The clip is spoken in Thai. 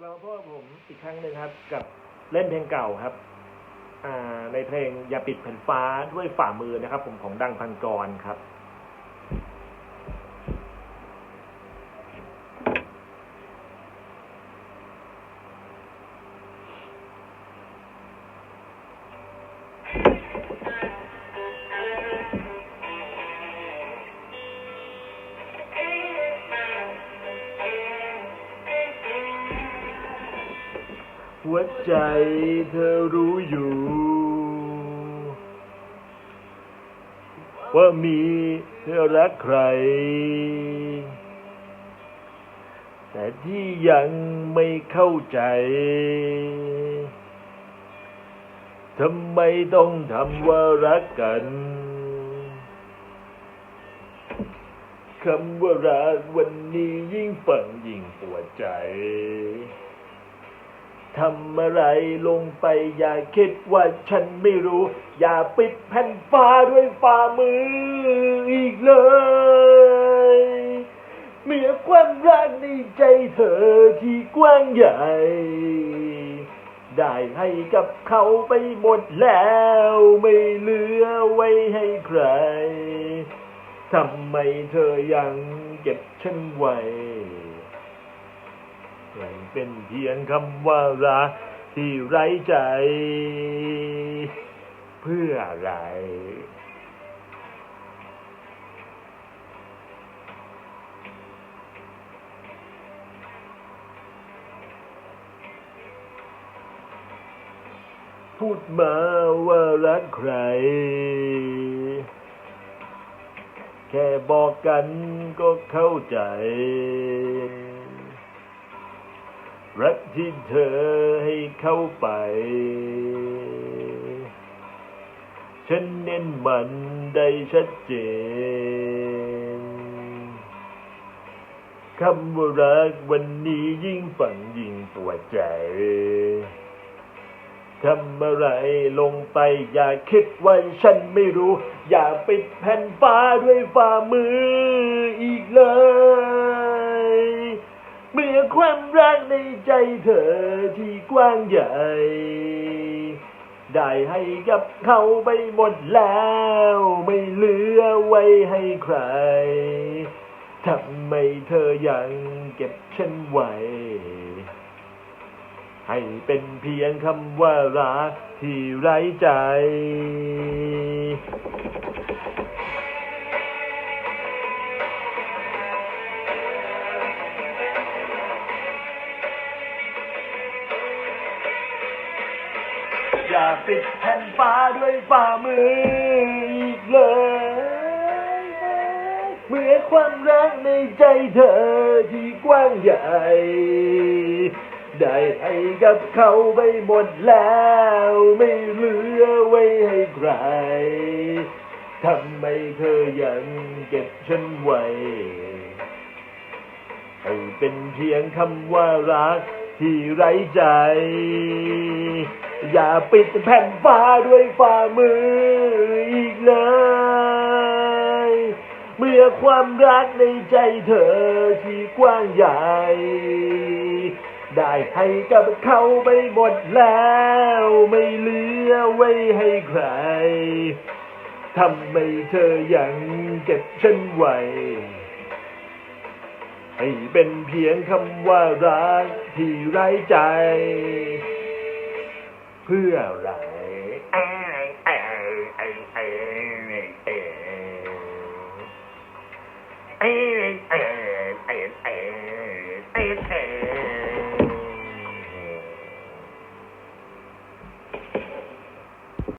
กลับมาพบกับผมอีกครั้งหนึ่งครับ กับเล่นเพลงเก่าครับ อ่า ในเพลงอย่าปิดแผ่นฟ้าด้วยฝ่ามือนะครับ ผมของดังพันกรครับ หัวใจเธอรู้อยู่ ว่ามีเธอรักใคร แต่ที่ยังไม่เข้าใจทำไมต้องทำว่ารักกันคำว่ารักวันนี้ยิ่งฝังยิ่งปวดใจ ทำอะไรลงไปอย่าคิดว่าฉันไม่รู้ อย่าปิดแผ่นฟ้าด้วยฝ่ามืออีกเลยเมื่อความรักในใจเธอที่กว้างใหญ่ ได้ให้กับเขาไปหมดแล้วไม่เหลือไว้ให้ใครทำไมเธอยังเก็บฉันไว้ ยังเป็นเพียงคำว่ารักที่ไร้ใจ เพื่ออะไร พูดมาว่ารักใคร แค่บอกกันก็เข้าใจ รักที่เธอให้เข้าไป ฉันเน้นมันได้ชัดเจน คำว่ารักวันนี้ยิ่งฝังยิ่งปวดใจทำอะไรลงไป อย่าคิดว่าฉันไม่รู้ อย่าปิดแผ่นฟ้าด้วยฝ่ามืออีกเลย เมื่อความรัก ใจเธอที่กว้างใหญ่ ได้ให้กับเขาไปหมดแล้ว ไม่เหลือไว้ให้ใครทำไมเธอยังเก็บฉันไว้ ให้เป็นเพียงคำว่ารักที่ไร้ใจ อย่าปิดแผ่นฟ้าด้วยฝ่ามืออีกเลยเมื่อความรักในใจเธอที่กว้างใหญ่ ได้ให้กับเขาไปหมดแล้ว ไม่เหลือไว้ให้ใครทำไมเธอยังเก็บฉันไว้ให้เป็นเพียงคำว่ารักที่ไร้ใจ อย่าปิดแผ่นฟ้าด้วยฝ่ามืออีกเลย เมื่อความรักในใจเธอที่กว้างใหญ่ ได้ให้กับเขาไปหมดแล้วไม่เหลือไว้ให้ใครทำไมเธอยังเก็บฉันไว้ให้เป็นเพียงคำว่ารักที่ไร้ใจ เพื่ออะไรเอ